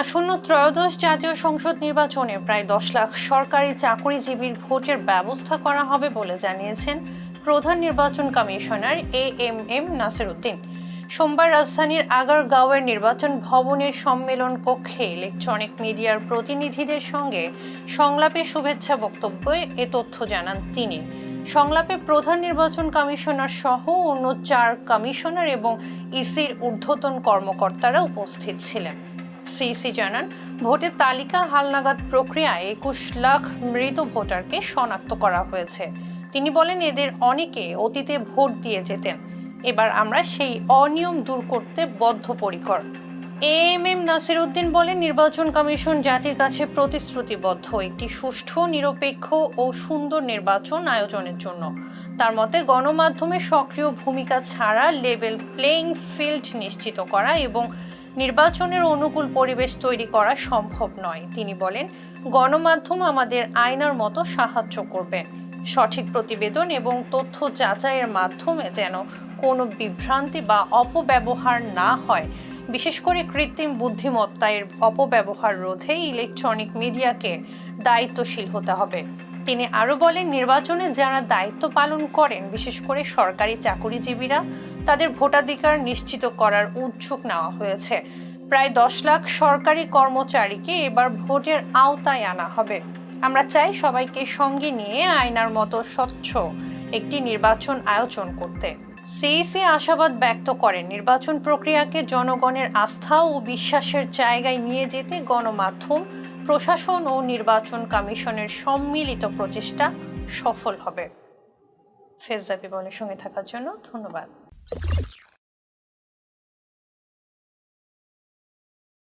আসন্ন ত্রয়োদশ জাতীয় সংসদ নির্বাচনে প্রায় দশ লাখ সরকারি চাকরিজীবীর ভোটের ব্যবস্থা করা হবে বলে জানিয়েছেন প্রধান নির্বাচন commissioner A M M Nasiruddin. সোমবার রাজধানীর আগারগাঁওয়ের নির্বাচন ভবনের সম্মেলন কক্ষে ইলেকট্রনিক মিডিয়ার প্রতিনিধিদের সঙ্গে সংলাপে শুভেচ্ছা বক্তব্যে এ তথ্য জানান তিনি। সংলাপে প্রধান নির্বাচন কমিশনার সহ অন্য চার কমিশনার এবং ইসির ঊর্ধ্বতন কর্মকর্তারা উপস্থিত ছিলেন। সিইসি জানান, ভোটের তালিকা হালনাগাদ প্রক্রিয়ায় একুশ লাখ মৃত ভোটারকে শনাক্ত করা হয়েছে। তিনি বলেন, এদের অনেকে অতীতে ভোট দিয়ে যেতেন। এবার আমরা সেই অনিয়ম দূর করতে বদ্ধপরিকর। A M M Nasir Uddin বলেন, নির্বাচন কমিশন জাতির কাছে প্রতিশ্রুতিবদ্ধ একটি সুষ্ঠু, নিরপেক্ষ ও সুন্দর নির্বাচন আয়োজনের জন্য। তার মতে, গণমাধ্যমে সক্রিয় ভূমিকা ছাড়া লেভেল প্লেইং ফিল্ড নিশ্চিত করা এবং নির্বাচনের অনুকূল পরিবেশ তৈরি করা সম্ভব নয়। তিনি বলেন, গণমাধ্যম আমাদের আয়নার মতো সাহায্য করবে। সঠিক প্রতিবেদন এবং তথ্য যাচাইয়ের মাধ্যমে যেন কোনো বিভ্রান্তি বা অপব্যবহার না হয়। বিশেষ করে কৃত্রিম বুদ্ধিমত্তার অপব্যবহার রোধে ইলেকট্রনিক মিডিয়াকে দায়িত্বশীল হতে হবে। তিনি আরও বলেন, নির্বাচনে যারা দায়িত্ব পালন করেন, বিশেষ করে সরকারি চাকরিজীবীরা, তাদের ভোটাধিকার নিশ্চিত করার উদ্যোগ নেওয়া হয়েছে। প্রায় দশ লাখ সরকারি কর্মচারীকে এবার ভোটের আওতায় আনা হবে। আমরা চাই সবাইকে সঙ্গে নিয়ে আয়নার মতো স্বচ্ছ একটি নির্বাচন আয়োজন করতে। সিইসি আশাবাদ ব্যক্ত করেন, নির্বাচন প্রক্রিয়াকে জনগণের আস্থা ও বিশ্বাসের জায়গায় নিয়ে যেতে গণমাধ্যম প্রশাসন ও নির্বাচন কমিশনের সম্মিলিত প্রচেষ্টা সফল হবে। ফেজা বিবরণের সঙ্গে থাকার জন্য ধন্যবাদ।